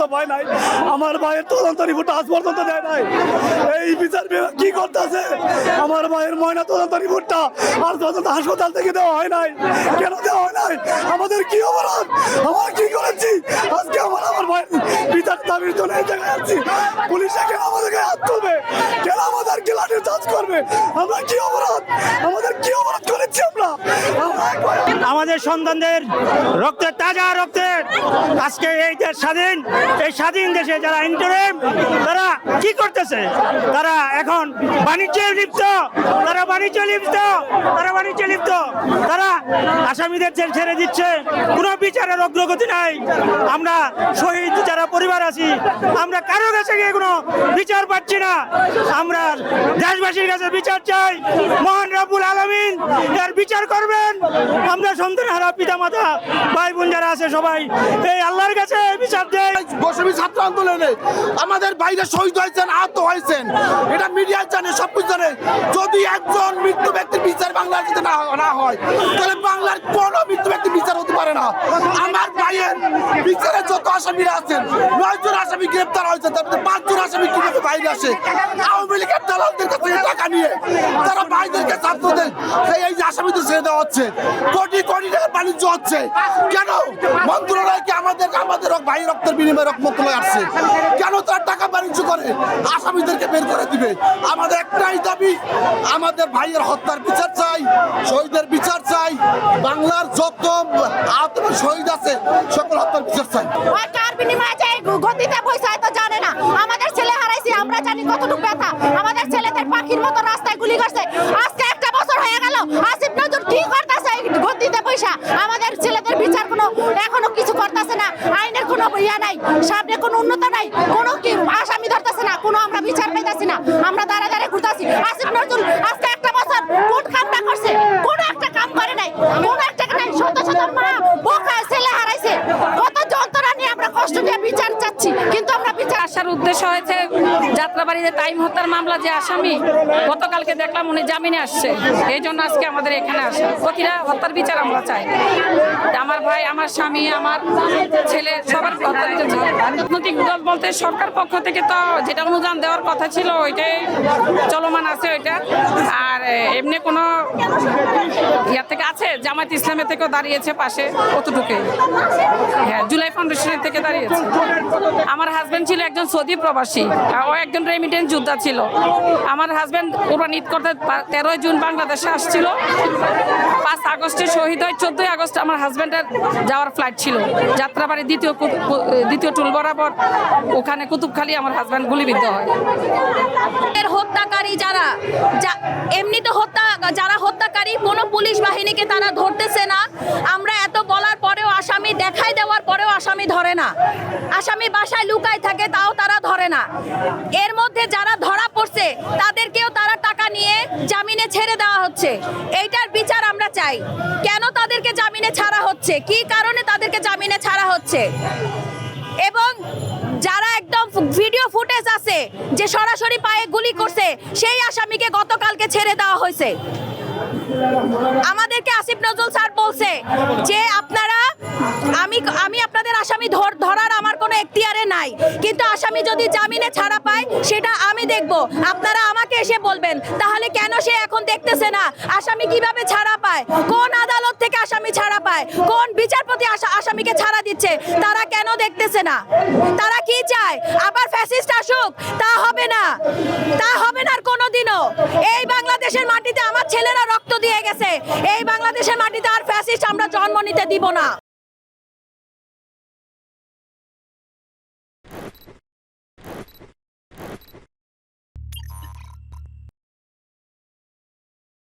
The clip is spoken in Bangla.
তো ভয় নাই। আমার ভাইয়ের তদন্ত রিপোর্ট আজ পর্যন্ত দেয় নাই। এই বিচার বিভাগ কি করতেছে? আমার ভাইয়ের ময়না তদন্ত রিপোর্টটা আজ পর্যন্ত হাসপাতাল থেকে দেওয়া হয় নাই। কেন দেওয়া হয় নাই? আমাদের কি অপরাধ? আমরা কি করেছি? আজকে আমার আমার ভাইয়ের বিচার দাবির জন্য এই জায়গায় আছি। পুলিশে কেন আমাদেরকে হাত তুলবে। কেন আমাদেরকে লাঠির চার্জ করবে? আমরা কি অপরাধ? আমাদের কি অপরাধ? আমাদের সন্তানদের রক্তের তাজা রক্তের আজকে এই দেশ স্বাধীন, এই স্বাধীন দেশে যারা ইন্টারিম তারা কি করতেছে? তারা এখন বাণিজ্যে লিপ্ত, তারা বাণিজ্য লিপ্ত, তারা বাণিজ্য লিপ্ত। তারা আসামিদের জেল ছেড়ে দিচ্ছে, কোনো বিচারের অগ্রগতি নাই। আমরা শহীদ যারা পরিবার আছি, আমরা কারও কাছে গিয়ে কোনো বিচার পাচ্ছি না। আমরা দেশবাসীর কাছে বিচার চাই, মহান আলমিন এর বিচার করবেন। আমরা সন্তান হারা পিতা মাতা ভাই বোন যারা আছে সবাই, এই আল্লাহর কাছে বিচার দেয় বসবি ছাত্র আন্দোলনে আমাদের বাইরে শহীদ হয়েছেন, আহত হয়েছেন। এটা মিডিয়ায় জানে সব কিছু জানে। যদি একজন মৃত্যু ব্যক্তির বিচার বাংলাদেশে না না হয়, তাহলে বাংলার কোনো মৃত্যু ব্যক্তির বিচার হতে পারে না। আমার ভাইয়ের বিচারে যত আসামিরা আছেন নয় জন আসামি গ্রেপ্তার হয়েছে, তার মধ্যে পাঁচজন আসামি কীভাবে বাইরে আসে? আওয়ামী লীগের দালালদের কাছ টাকা নিয়ে তারা ভাইদেরকে যে ছেড়ে দেওয়া হচ্ছে। কোটি কোটি টাকার বাণিজ্য হচ্ছে। কেন? মন্ত্রণালয়কে আমাদের আমাদের ভাই রক্তের বিনিময়ে রক্ত মন্ত্রণালয় আসছে? কেন তার টাকা বাণিজ্য করে? আসামিদেরকে বের করে দিবে। আমাদের একটাই দাবি, আমাদের ভাইয়ের হত্যার বিচার চাই, শহীদের বিচার চাই। বাংলার যত আহত শহীদ আছে, সকল হত্যার বিচার চাই। গতিতে পয়সা হয়তো জানে না। আমাদের ছেলে হারাইছি, আমরা জানি কতটুকু ব্যথা। আমাদের ছেলেদের পাখির মতো রাস্তায় গুলি করছে আজকে একটা বছর হয়ে গেল আসিফ নজর কি করতেছে এই গতিতে পয়সা আমাদের ছেলেদের বিচার কোনো এখনও কিছু করতেছে না আইনের কোনো ইয়া নাই, সামনে কোনো উন্নত নাই, কোনো কি আসামি ধরতেছে না, কোনো আমরা বিচার পাইতেছি না, আমরা দাঁড়া দাঁড়া ঘুরতেছি। আসিফ নজরুল, আজকে একটা বছর কোন কামটা করছে? কোনো একটা কাম করে নাই, কোনো একটা নাই। শত শত মা, বোকা ছেলে হারাইছে। কত নিয়ে বিচার চাচ্ছি, কিন্তু আমরা বিচার আসার উদ্দেশ্য হয়েছে যাত্রাবাড়িতে তাইম হত্যার মামলা, যে আসামি গতকালকে দেখলাম উনি জামিনে আসছে। এই জন্য আজকে আমাদের এখানে আসা। প্রতিটা হত্যার বিচার আমরা চাই। আমার ভাই, আমার স্বামী, আমার ছেলে, সবার হত্যার রাজনৈতিক দল বলতে সরকার পক্ষ থেকে তো যেটা অনুদান দেওয়ার কথা ছিল, ওইটাই চলমান আছে ওইটা। আর এমনি কোনো ইয়ার থেকে আছে? জামায়াত ইসলামের থেকেও দাঁড়িয়েছে পাশে কতটুকু হ্যাঁ জুলাই ফাউন্ডেশনের থেকে দাঁড়িয়েছে। আমার হাজব্যান্ড ছিল একজন সৌদি প্রবাসী ও একজন রেমিটেন্স যোদ্ধা ছিল। আমার হাজব্যান্ড কোরবান ঈদ করতে তেরোই জুন বাংলাদেশে আসছিল। পাঁচ আগস্টে শহীদ হয়, চোদ্দই আগস্ট আমার হাজব্যান্ডের যাওয়ার ফ্লাইট ছিল। যাত্রাবাড়ি দ্বিতীয় দ্বিতীয় টুল বরাবর, ওখানে কুতুবখালি আমার হাজব্যান্ড গুলিবিদ্ধ হয়। হত্যাকারী যারা, যা- এমনিতে হত্যা, যারা হত্যাকারী, কোনো পুলিশ বাহিনীকে তারা ধরতেছে না। আমরা এত বলার পরেও আসামি দেখাই দেওয়ার পরেও আসামি ধরে না। আসামি বাসায় লুকায় থাকে, তাও তারা ধরে না। এর মধ্যে যারা ধরা পড়ছে, তাদেরকেও তারা টাকা নিয়ে জামিনে ছেড়ে দেওয়া হচ্ছে। এইটার বিচার আমরা চাই। কেন তাদেরকে জামিনে ছাড়া হচ্ছে? কি কারণে তাদেরকে জামিনে ছাড়া হচ্ছে? এবং যারা একদম ভিডিও ফুটেজ আছে, যে সরাসরি পায়ে গুলি করছে, সেই আসামিকে গতকালকে ছেড়ে দেওয়া হয়েছে। আমাদেরকে আসিফ নজরুল স্যার বলছে যে, আপনারা, আমি আমি আপনাদের আসামি ধর, ধরার আমার কোনো এখতিয়ারে নাই। কিন্তু আসামি যদি জামিনে ছাড়া পায়, সেটা আমি দেখব। আপনারা আমাকে এসে বলবেন, তাহলে কেন সে এখন দেখতেছে না? আসামি কীভাবে ছাড়া পায়? কোন আদালত থেকে আসামি ছাড়া পায়? কোন বিচারপতি আসামিকে ছাড়া দিচ্ছে? তারা দেখতেছে না। তারা কি চায়? আবার ফ্যাসিস্ট আসুক? তা হবে না। তা হবে না আর কোনোদিনও। এই বাংলাদেশের মাটিতে আমার ছেলেরা রক্ত দিয়ে গেছে। এই বাংলাদেশের মাটিতে আর ফ্যাসিস্ট আমরা জন্ম নিতে দিব না।